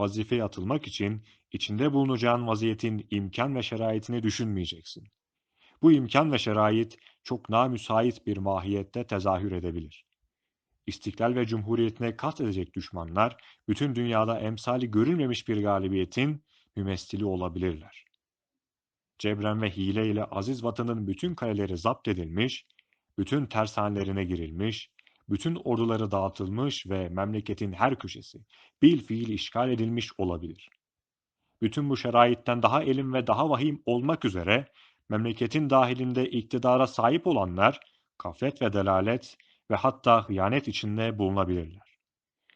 vazifeye atılmak için içinde bulunacağın vaziyetin imkan ve şeraitini düşünmeyeceksin. Bu imkan ve şerait çok namüsait bir mahiyette tezahür edebilir. İstiklal ve cumhuriyetine kast edecek düşmanlar, bütün dünyada emsali görülmemiş bir galibiyetin mümessili olabilirler. Cebren ve hile ile aziz vatanın bütün kaleleri zapt edilmiş, bütün tersanelerine girilmiş, bütün orduları dağıtılmış ve memleketin her köşesi bil fiil işgal edilmiş olabilir. Bütün bu şeraitten daha elim ve daha vahim olmak üzere memleketin dahilinde iktidara sahip olanlar gaflet ve delalet ve hatta hıyanet içinde bulunabilirler.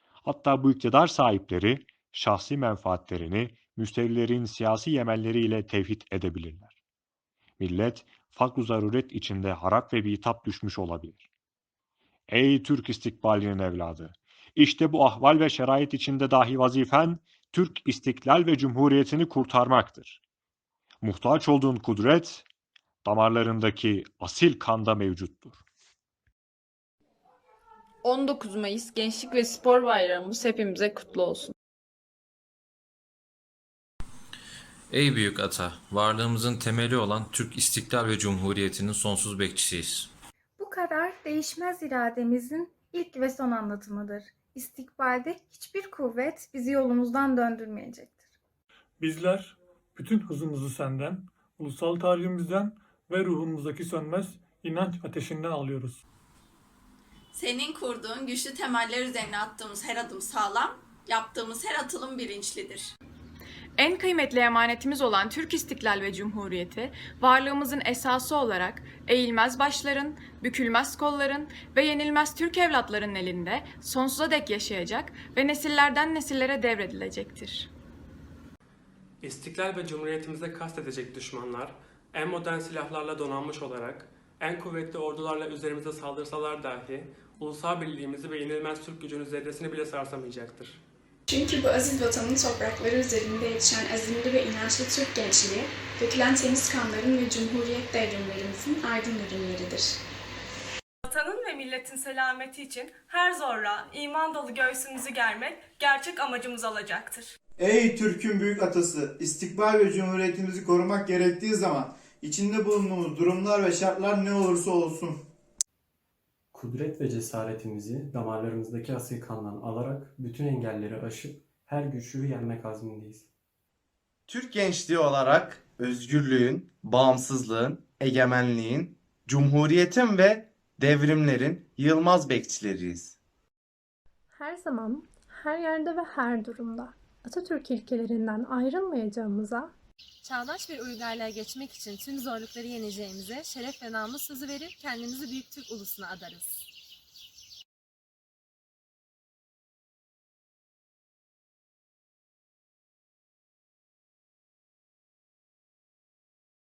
Hatta bu iktidar sahipleri şahsi menfaatlerini müstevlilerin siyasi yemelleriyle tevhid edebilirler. Millet fakr zaruret içinde harap ve bitap düşmüş olabilir. Ey Türk istikbalinin evladı! İşte bu ahval ve şerait içinde dahi vazifen Türk istiklal ve cumhuriyetini kurtarmaktır. Muhtaç olduğun kudret damarlarındaki asil kanda mevcuttur. 19 Mayıs Gençlik ve Spor Bayramımız hepimize kutlu olsun. Ey büyük ata, varlığımızın temeli olan Türk İstiklal ve Cumhuriyeti'nin sonsuz bekçisiyiz. Karar değişmez irademizin ilk ve son anlatımıdır. İstikbalde hiçbir kuvvet bizi yolumuzdan döndürmeyecektir. Bizler bütün hızımızı senden, ulusal tarihimizden ve ruhumuzdaki sönmez inanç ateşinden alıyoruz. Senin kurduğun güçlü temeller üzerine attığımız her adım sağlam, yaptığımız her atılım bilinçlidir. En kıymetli emanetimiz olan Türk İstiklal ve Cumhuriyeti, varlığımızın esası olarak eğilmez başların, bükülmez kolların ve yenilmez Türk evlatlarının elinde sonsuza dek yaşayacak ve nesillerden nesillere devredilecektir. İstiklal ve Cumhuriyetimize kastedecek düşmanlar, en modern silahlarla donanmış olarak, en kuvvetli ordularla üzerimize saldırsalar dahi, ulusal birliğimizi ve yenilmez Türk gücünün zerresini bile sarsamayacaktır. Çünkü bu aziz vatanın toprakları üzerinde yetişen azimli ve inançlı Türk gençliği, dökülen temiz kanların ve cumhuriyet devrimlerimizin aydın ürünleridir. Vatanın ve milletin selameti için her zorla iman dolu göğsümüzü germek gerçek amacımız olacaktır. Ey Türk'ün büyük atası, istikbal ve cumhuriyetimizi korumak gerektiği zaman içinde bulunduğumuz durumlar ve şartlar ne olursa olsun. Kudret ve cesaretimizi damarlarımızdaki asil kandan alarak bütün engelleri aşıp her güçlüğü yenmek azmindeyiz. Türk gençliği olarak özgürlüğün, bağımsızlığın, egemenliğin, cumhuriyetin ve devrimlerin yılmaz bekçileriyiz. Her zaman, her yerde ve her durumda Atatürk ilkelerinden ayrılmayacağımıza, Çağdaş bir uygarlığa geçmek için tüm zorlukları yeneceğimize şeref ve namus sözü verir kendimizi büyük Türk ulusuna adarız.